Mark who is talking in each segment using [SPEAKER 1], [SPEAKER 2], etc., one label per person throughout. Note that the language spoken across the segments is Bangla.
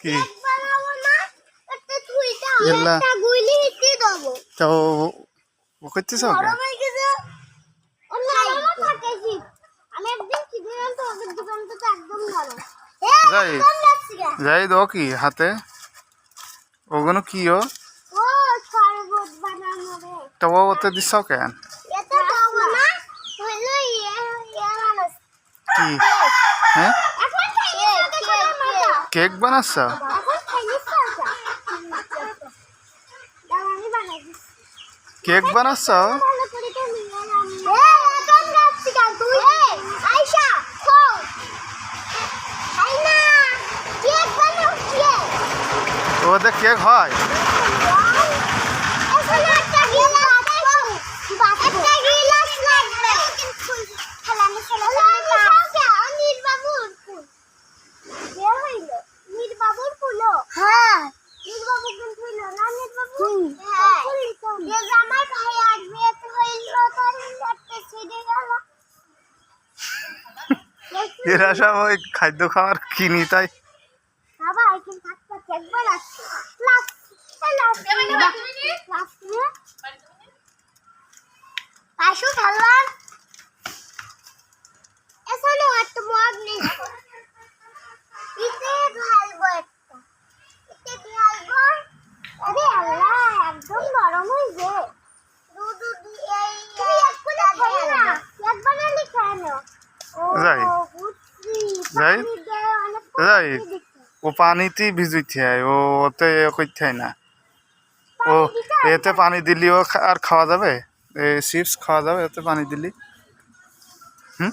[SPEAKER 1] কি? কি
[SPEAKER 2] দেবো।
[SPEAKER 1] তো ও
[SPEAKER 2] এ,
[SPEAKER 1] যাই। দো কি হাতে। ওগুলো কি ও? তো ওতে দিছ কেন
[SPEAKER 2] ইয়ে ইয়ে
[SPEAKER 1] কি? হ্যাঁ
[SPEAKER 2] এখন খাইনি সাথে সাথে মজা
[SPEAKER 1] কেক বানাচ্ছ? কেক বানাচ্ছ?
[SPEAKER 2] ওদের কেক তো নিয়ে এলাম এ এখন যাচ্ছি কেন তুই আয়শা খো আইনা কেক বানাও কেক
[SPEAKER 1] ওতে কেক হয়
[SPEAKER 2] এখানে একটা গিলাস একটা গিলাস লাগবে খেলানো খেলানো নীল বাবুর ফুল বের হইল নীল বাবুর ফুল হ্যাঁ নীল বাবু কিন্তু হইল না নীল বাবু হ্যাঁ যে আমার ভাই আসবে তো হইল তার একটা ছিড়ে গেল
[SPEAKER 1] এরা সব ওই খাদ্য খাওয়ার কিনি তাই।
[SPEAKER 2] বাবা এখন
[SPEAKER 1] যাই। ও পানিতে ভিজুইতে হয় ও ওতে করতে না। ও। এতে পানি দিলিও ও আর খাওয়া যাবে? এ চিপস খাওয়া যাবে এতে পানি দিলি?
[SPEAKER 2] না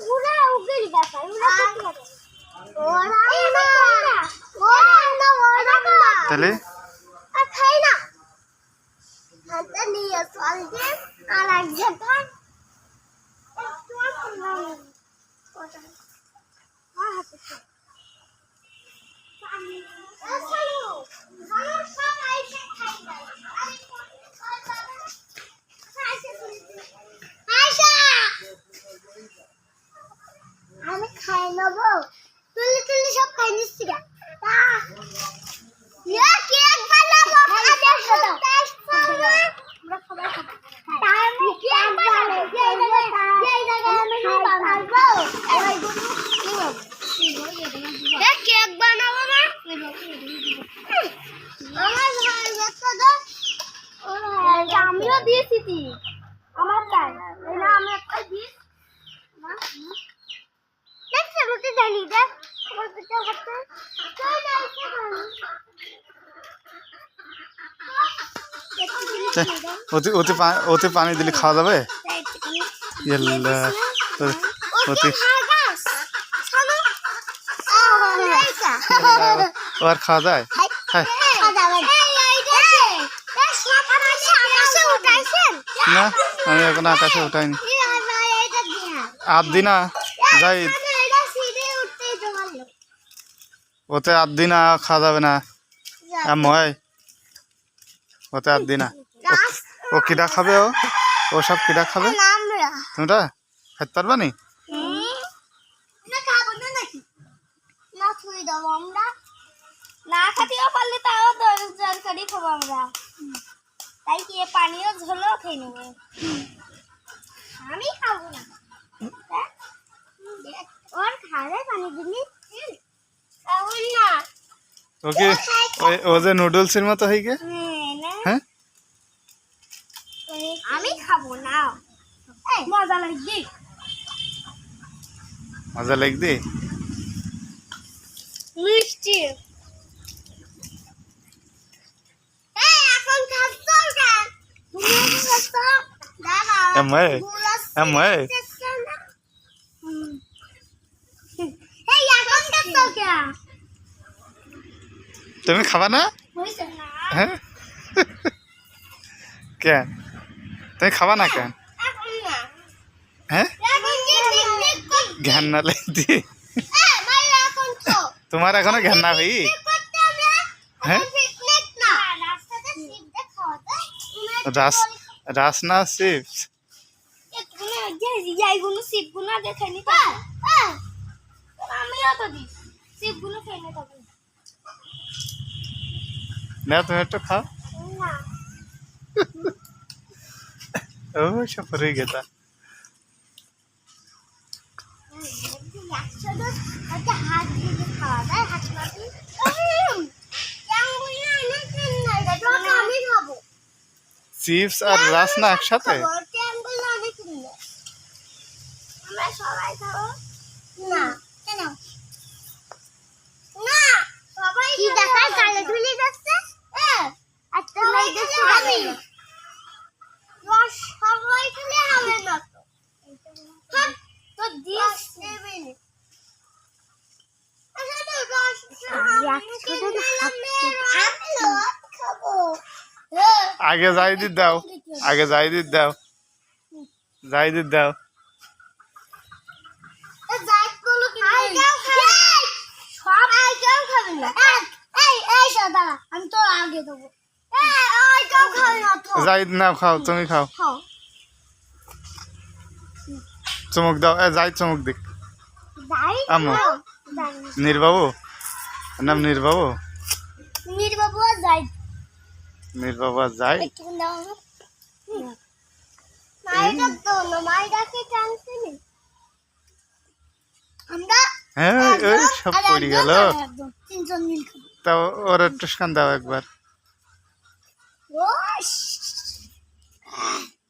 [SPEAKER 1] তাহলে?
[SPEAKER 2] আর খাই না হাতে নিয়ে চল যে আর এক জায়গায় একটু আর করলাম না। ওটা। আর হাতে খাই। এ চলো, চলো সব আইসে খাই না। আরে কোন- কোন যাবে? আইসে চলে যাবে। আয়শা! আমি খাই নেব তুলি তুলি সব খাই নিচ্ছি গা তা ইয়ে কেক বানাবো খাদের সাথে আমরা সবাই খাব তাই আমি কেক বানাবো যে জায়গায় যে জায়গায় আমি বানাবো এ কেক বানাবো না আমার ভাই একটা দাও আমিও দিয়েছি তুই আমার তাই। না আমি একটা দিই দেখছে রুটি দেখ আমার পিঠা করতে চল যাইছে
[SPEAKER 1] তে, ওতে ওতে ওতে পানি দিলে খাওয়া যাবে? ইয়াল্লা ওতে। আর খাওয়া যায়? হ্যাঁ। না? আমি এখন আকাশে উঠাইনি। আট দিনা যাই। ওতে দিনা খাওয়া যাবে না। এম হয়। ওতে দিনা ও কিডা খাবে ও? ও সব কিডা খাবে? তোমরা খাইতে পারবা নি?
[SPEAKER 2] না খাতেও পারলে তাও খাব আমরা। তাই কি এ পানিও ঝোলও খেয়ে নেব? আমি খাব না। ওর খালে পানি দিলি তাহলে না।
[SPEAKER 1] ওকে ও যে নুডলসের মতো হয়ে গে
[SPEAKER 2] না।
[SPEAKER 1] হ্যাঁ?
[SPEAKER 2] আমি খাব না মজা লাগবে
[SPEAKER 1] মজা লাগবে
[SPEAKER 2] মিষ্টি এই এখন খাচ্ছ কেন এই এখন খাচ্ছ কেন
[SPEAKER 1] তুমি খাবা না হ্যাঁ কেন তুমি খাবা না কেন হ্যাঁ
[SPEAKER 2] এখন কি পিকনিক করতে
[SPEAKER 1] ঘ্যান না
[SPEAKER 2] এ ভাই এখন
[SPEAKER 1] তোমার এখনও ঘ্যান না ভাই হ্যাঁ?
[SPEAKER 2] এখন পিকনিক না রাস্তাতে সিট দেখাও তাই
[SPEAKER 1] রাস রাস না চিপস?
[SPEAKER 2] এগুলো যে যাইগুলো সিপগুলো দেখে নিতে আমিও তো চিপগুলো খেয়ে নে তবে
[SPEAKER 1] না তুমি একটু খাও ও সব গেতা
[SPEAKER 2] আমি খাব
[SPEAKER 1] চিপস আর রাস না একসাথে?
[SPEAKER 2] ট্যাঙ্গুলো আমি কিনবো। আমরা সবাই খাব। না কেন? না সবাই কি দেখায়? কালে ঝুলে যাচ্ছে? একটা মেয়ে আমি রস সবাই খেলে হবে না তো হাত তো দিস নেবে
[SPEAKER 1] আগে যাই দি দাও আগে যাই দি দাও। যাই দি দাও
[SPEAKER 2] আমি তো আগে দেবো। কেউ খাবে না
[SPEAKER 1] খাও তুমি খাও। চমক দাও। এ যাই চমক দিক। আম্মু। নির্বাবু? নাম নির্বাবু?
[SPEAKER 2] নির্বাবু আর যাই তো
[SPEAKER 1] হ্যাঁ ওই সব পড়ে গেল। তাও ওর একটু দাও একবার।
[SPEAKER 2] রস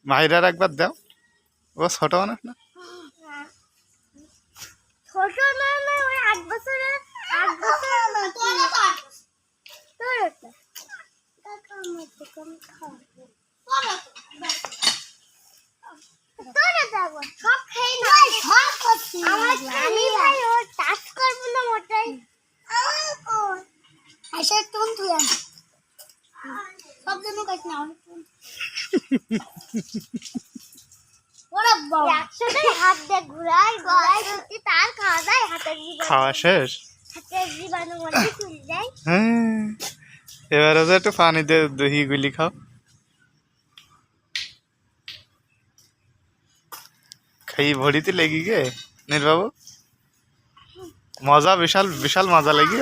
[SPEAKER 1] মাহিরার একবার দাও। ও ছোট অনেক না।
[SPEAKER 2] ছোট না না ওই আট বছরের আট বছরের খাওয়া যায় হাতের জীবাণু
[SPEAKER 1] শেষ
[SPEAKER 2] হাতের জীবাণু মধ্যে চলে যায়
[SPEAKER 1] হ্যাঁ। এবারে হচ্ছে একটু পানি দিয়ে দহি গুলি খাও। খাই ভরিতে লেগে গে নির্বাবু মজা, বিশাল বিশাল মজা লেগে